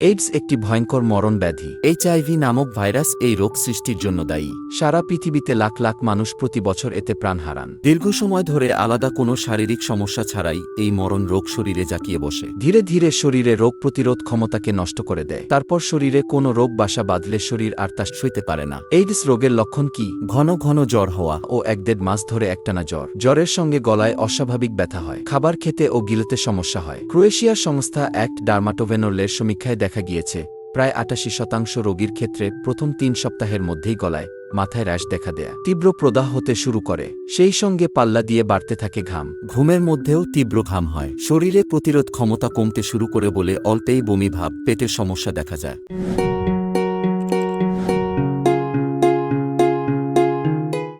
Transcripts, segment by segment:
AIDS একটি ভয়ঙ্কর মরণ ব্যাধি। এইচআইভি নামক ভাইরাস এই রোগ সৃষ্টির জন্য দায়ী। সারা পৃথিবীতে লাখ লাখ মানুষ প্রতি বছর এতে প্রাণ হারান। দীর্ঘ সময় ধরে আলাদা কোনো শারীরিক সমস্যা ছাড়াই এই মরণ রোগ শরীরে জাকিয়ে বসে। ধীরে ধীরে শরীরে রোগ প্রতিরোধ ক্ষমতাকে নষ্ট করে দেয়। তারপর শরীরে কোনো রোগ বাসা বাঁধলে শরীর আর তা শুইতে পারে না। এইডস রোগের লক্ষণ কি? ঘন ঘন জ্বর হওয়া ও এক দেড় মাস ধরে একটানা জ্বর। জ্বরের সঙ্গে গলায় অস্বাভাবিক ব্যথা হয়। খাবার খেতে ও গিলতে সমস্যা হয়। ক্রোয়েশিয়ার সংস্থা অ্যাক্ট ডার্মাটোভেনোলের সমীক্ষায় দেখা গিয়েছে, প্রায় আটাশি শতাংশ রোগীর ক্ষেত্রে প্রথম তিন সপ্তাহের মধ্যেই গলায়, মাথায় র্যাশ দেখা দেয়া। তীব্র প্রদাহ হতে শুরু করে। সেই সঙ্গে পাল্লা দিয়ে বাড়তে থাকে ঘাম। ঘুমের মধ্যেও তীব্র ঘাম হয়। শরীরে প্রতিরোধ ক্ষমতা কমতে শুরু করে বলে অল্পেই বমি ভাব, পেটের সমস্যা দেখা যায়।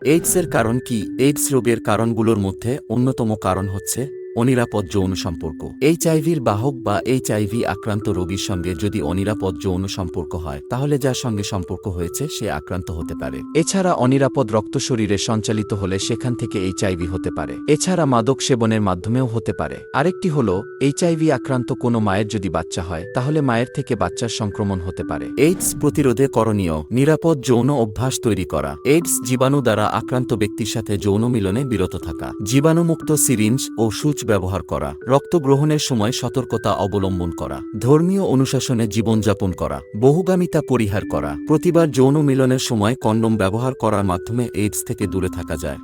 এইডসের কারণ কি? এইডস রোগের কারণগুলোর মধ্যে অন্যতম কারণ হচ্ছে অনিরাপদ যৌন সম্পর্ক। এইচআইভির বাহক বা এইচআইভি আক্রান্ত রোগীর সঙ্গে যদি অনিরাপদ যৌন সম্পর্ক হয়, তাহলে যার সঙ্গে সম্পর্ক হয়েছে, সে আক্রান্ত হতে পারে। এছাড়া অনিরাপদ রক্ত শরীরে সঞ্চালিত হলে সেখান থেকে এইচআইভি হতে পারে। এছাড়া মাদক সেবনের মাধ্যমেও হতে পারে। আরেকটি হল এইচআইভি আক্রান্ত কোনো মায়ের যদি বাচ্চা হয়, তাহলে মায়ের থেকে বাচ্চার সংক্রমণ হতে পারে। এইডস প্রতিরোধে করণীয়, নিরাপদ যৌন অভ্যাস তৈরি করা। এইডস জীবাণু দ্বারা আক্রান্ত ব্যক্তির সাথে যৌন মিলনে বিরত থাকা। জীবাণুমুক্ত সিরিঞ্জ ও সূচ ব্যবহার করা রক্ত গ্রহণের সময় সতর্কতা অবলম্বন করা, ধর্মীয় অনুশাসনে জীবনযাপন করা, বহুগামিতা পরিহার করা, প্রতিবার যৌন মিলনের সময় কন্ডম ব্যবহার করার মাধ্যমে এইডস থেকে দূরে থাকা যায়।